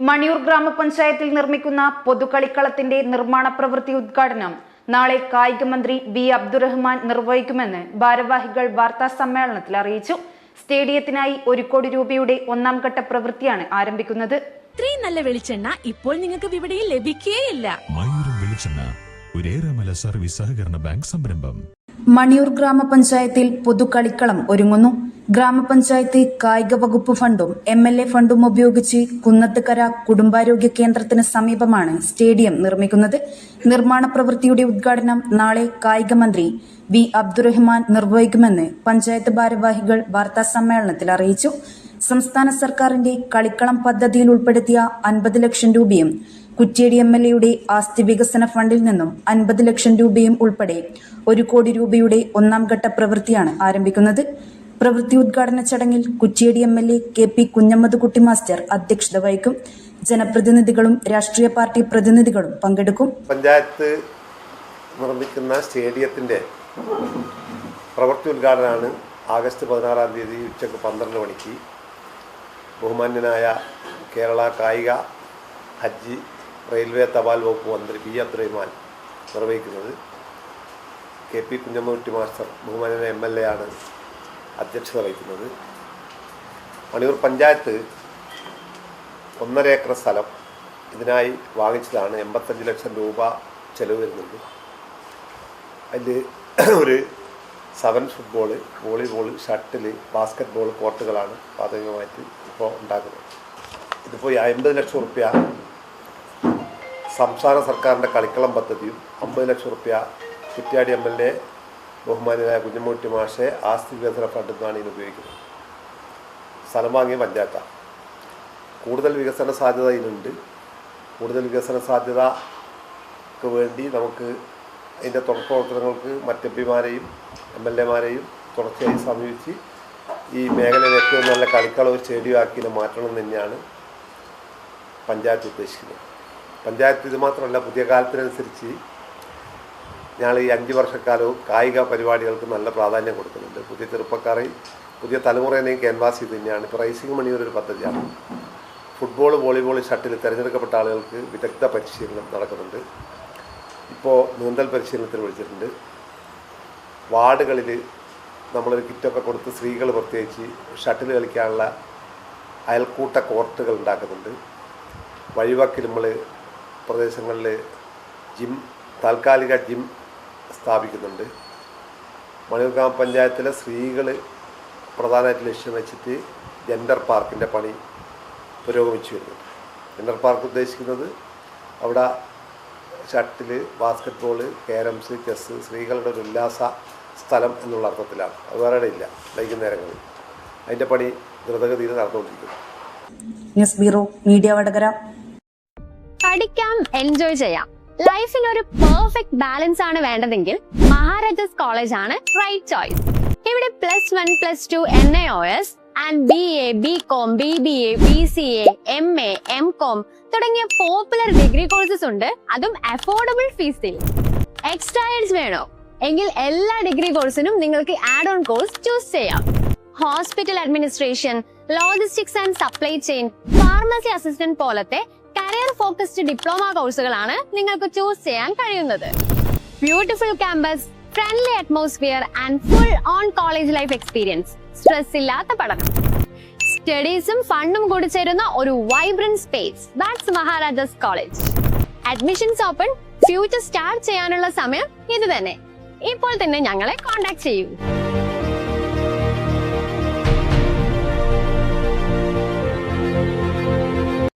മണിയൂർ ഗ്രാമപഞ്ചായത്തിൽ നിർമ്മിക്കുന്ന പൊതുകളിക്കളത്തിന്റെ നിർമ്മാണ പ്രവൃത്തി ഉദ്ഘാടനം നാളെ കായിക മന്ത്രി ബി അബ്ദുറഹ്മാൻ നിർവഹിക്കുമെന്ന് ഭാരവാഹികൾ വാർത്താ സമ്മേളനത്തിൽ അറിയിച്ചു. സ്റ്റേഡിയത്തിനായി ഒരു കോടി രൂപയുടെ ഒന്നാം ഘട്ട പ്രവൃത്തിയാണ് ആരംഭിക്കുന്നത്. ഇത്രയും നല്ല വെളിച്ചെണ്ണ ഇപ്പോൾ നിങ്ങൾക്ക് വിപണിയിൽ ലഭിക്കുകയില്ല മയൂരം വെളിച്ചെണ്ണ ഒരേറെമല സർവീസ് സഹകരണ ബാങ്ക് സംരംഭം. മണിയൂർ ഗ്രാമപഞ്ചായത്തിൽ പൊതുകളിക്കളം ഒരുങ്ങുന്നു. ഗ്രാമപഞ്ചായത്ത് കായിക വകുപ്പ് ഫണ്ടും എം എൽ എ ഫണ്ടും ഉപയോഗിച്ച് കുന്നത്തുകര കുടുംബാരോഗ്യ കേന്ദ്രത്തിന് സമീപമാണ് സ്റ്റേഡിയം നിർമ്മിക്കുന്നത്. നിർമ്മാണ പ്രവൃത്തിയുടെ ഉദ്ഘാടനം നാളെ കായിക മന്ത്രി വി അബ്ദുറഹ്മാൻ നിർവഹിക്കുമെന്ന് പഞ്ചായത്ത് ഭാരവാഹികൾ വാർത്താ സമ്മേളനത്തിൽ അറിയിച്ചു. സംസ്ഥാന സർക്കാരിന്റെ കളിക്കളം പദ്ധതിയിൽ ഉൾപ്പെടുത്തിയ അൻപത് ലക്ഷം രൂപയും കുറ്റ്യേടി എം എൽ എയുടെ ആസ്തി വികസന ഫണ്ടിൽ നിന്നും അൻപത് ലക്ഷം രൂപയും ഉൾപ്പെടെ ഒരു കോടി രൂപയുടെ ഒന്നാം ഘട്ട പ്രവൃത്തിയാണ് ആരംഭിക്കുന്നത്. പ്രവൃത്തി ഉദ്ഘാടന ചടങ്ങിൽ Kuttiadi M L A K P Kunhammadkutty master അധ്യക്ഷത വഹിക്കും. ജനപ്രതിനിധികളും രാഷ്ട്രീയ പാർട്ടി പ്രതിനിധികളും പങ്കെടുക്കും. പഞ്ചായത്ത് നിർമ്മിക്കുന്ന സ്റ്റേഡിയത്തിന്റെ പ്രവൃത്തി ഉദ്ഘാടനമാണ് ആഗസ്റ്റ് പതിനാറാം തീയതി ഉച്ചയ്ക്ക് പന്ത്രണ്ട് മണിക്ക്. ബഹുമാന്യനായ കേരള കായിക ഹജ്ജ് റെയിൽവേ തപാൽ വകുപ്പ് മന്ത്രി ബി അബ്ദുറഹിമാൻ നിർവഹിക്കുന്നത്. കെ പി കുഞ്ഞമ്മൂട്ടി മാസ്റ്റർ ബഹുമാന്യനായ എം എൽ എ ആണ്. അധ്യക്ഷത വഹിക്കുന്നത് മണിയൂർ പഞ്ചായത്ത് ഒന്നര ഏക്കർ സ്ഥലം ഇതിനായി വാങ്ങിച്ചതാണ്. എൺപത്തഞ്ച് ലക്ഷം രൂപ ചെലവ് വരുന്നുണ്ട്. അതിൽ ഒരു seven football volleyball shuttle basketball കോർട്ടുകളാണ് പ്രാഥമികമായിട്ട് ഇപ്പോൾ ഉണ്ടാക്കുന്നത്. ഇതിപ്പോൾ ഈ അമ്പത് ലക്ഷം റുപ്യ സംസ്ഥാന സർക്കാരിന്റെ കളിക്കളം പദ്ധതിയും അമ്പത് ലക്ഷം റുപ്യ കുറ്റ്യാടി എം എൽ എ ബഹുമാനായ കുഞ്ഞമ്മൂട്ടി മാഷെ ആസ്തി വികസന ഫണ്ട് എന്നാണ് ഇതിന് ഉപയോഗിക്കുന്നത്. സ്ഥലം വാങ്ങിയ പഞ്ചായത്ത. കൂടുതൽ വികസന സാധ്യത ഇതിനുണ്ട് കൂടുതൽ വികസന സാധ്യതക്ക് വേണ്ടി നമുക്ക് അതിന്റെ തുടർ പ്രവർത്തനങ്ങൾക്ക് മറ്റ് എം പിമാരെയും എം എൽ എമാരെയും തുടർച്ചയായി സമീപിച്ച് ഈ മേഖലയിൽ ഏറ്റവും നല്ല കളിക്കളവ് സ്റ്റേഡിയം ആക്കി മാറ്റണം തന്നെയാണ് പഞ്ചായത്ത് ഉദ്ദേശിക്കുന്നത്. പഞ്ചായത്ത് ഇത് മാത്രമല്ല പുതിയ കാലത്തിനനുസരിച്ച് ഞങ്ങൾ ഈ അഞ്ച് വർഷക്കാലവും കായിക പരിപാടികൾക്ക് നല്ല പ്രാധാന്യം കൊടുക്കുന്നുണ്ട്. പുതിയ ചെറുപ്പക്കാരെയും പുതിയ തലമുറേനെയും ക്യാൻവാസ് ചെയ്ത് തന്നെയാണ്. ഇപ്പോൾ റൈസിംഗ് മണിയൂർ ഒരു പദ്ധതിയാണ്. ഫുട്ബോൾ വോളിബോൾ ഷട്ടിൽ തിരഞ്ഞെടുക്കപ്പെട്ട ആളുകൾക്ക് വിദഗ്ധ പരിശീലനം നടക്കുന്നുണ്ട്. ഇപ്പോൾ നീന്തൽ പരിശീലനത്തിന് വിളിച്ചിട്ടുണ്ട്. വാർഡുകളിൽ നമ്മളൊരു കിറ്റൊക്കെ കൊടുത്ത് സ്ത്രീകൾ പ്രത്യേകിച്ച് ഷട്ടിൽ കളിക്കാനുള്ള അയൽക്കൂട്ട കോർട്ടുകൾ ഉണ്ടാക്കുന്നുണ്ട്. വഴിവക്കിൽ നമ്മൾ പ്രദേശങ്ങളിൽ ജിം താൽക്കാലിക ജിം സ്ഥാപിക്കുന്നുണ്ട്. മണിയൂർ ഗ്രാമപഞ്ചായത്തിലെ സ്ത്രീകൾ പ്രധാനമായിട്ട് ലക്ഷ്യം വെച്ചിട്ട് ജെൻഡർ പാർക്കിന്റെ പണി പുരോഗമിച്ചു വരുന്നുണ്ട്. ജെൻഡർ പാർക്ക് ഉദ്ദേശിക്കുന്നത് അവിടെ shuttle basketball carroms chess സ്ത്രീകളുടെ ഒരു ഉല്ലാസ സ്ഥലം എന്നുള്ള അർത്ഥത്തിലാണ്. അത് വേറെ ഇല്ല വൈകുന്നേരങ്ങളിൽ. അതിന്റെ പണി ദ്രുതഗതിയിൽ നടന്നുകൊണ്ടിരിക്കുന്നു. News bureau media Vadakara. പഠിക്കാം എൻജോയ് ചെയ്യാം. ലൈഫിൽ ഒരു പെർഫെക്റ്റ് ബാലൻസ് ആണ് വേണ്ടതെങ്കിൽ മഹാരാജാസ് കോളേജ് ആണ് റൈറ്റ് ചോയ്സ് ഇവിടെ plus one plus two N A O S and B A B com B B A B C A M A M com തുടങ്ങിയ popular degree courses ഉണ്ട്. അതും affordable ഫീസിൽ എക്സ്ട്രായിൽസ് വേണോ? എങ്കിൽ എല്ലാ ഡിഗ്രി കോഴ്സിനും നിങ്ങൾക്ക് ആഡ് ഓൺ കോഴ്സ് ചൂസ് ചെയ്യാം. Hospital administration logistics and supply chain pharmacy assistant പോലത്തെ കരിയർ ഫോക്കസ്ഡ് ഡിപ്ലോമ കോഴ്സുകളാണ് നിങ്ങൾക്ക് ചൂസ് ചെയ്യാൻ കഴിയുന്നത്. Beautiful campus friendly atmosphere and full on college life experience stress ഇല്ലാത്ത പഠനം. സ്റ്റഡീസും ഫണ്ടും കൂടി ചേരുന്ന ഒരു vibrant space that's Maharaja's college admissions open future start ചെയ്യാനുള്ള സമയം ഇത് തന്നെ. ഇപ്പോൾ തന്നെ ഞങ്ങളെ കോൺടാക്ട് ചെയ്യൂ.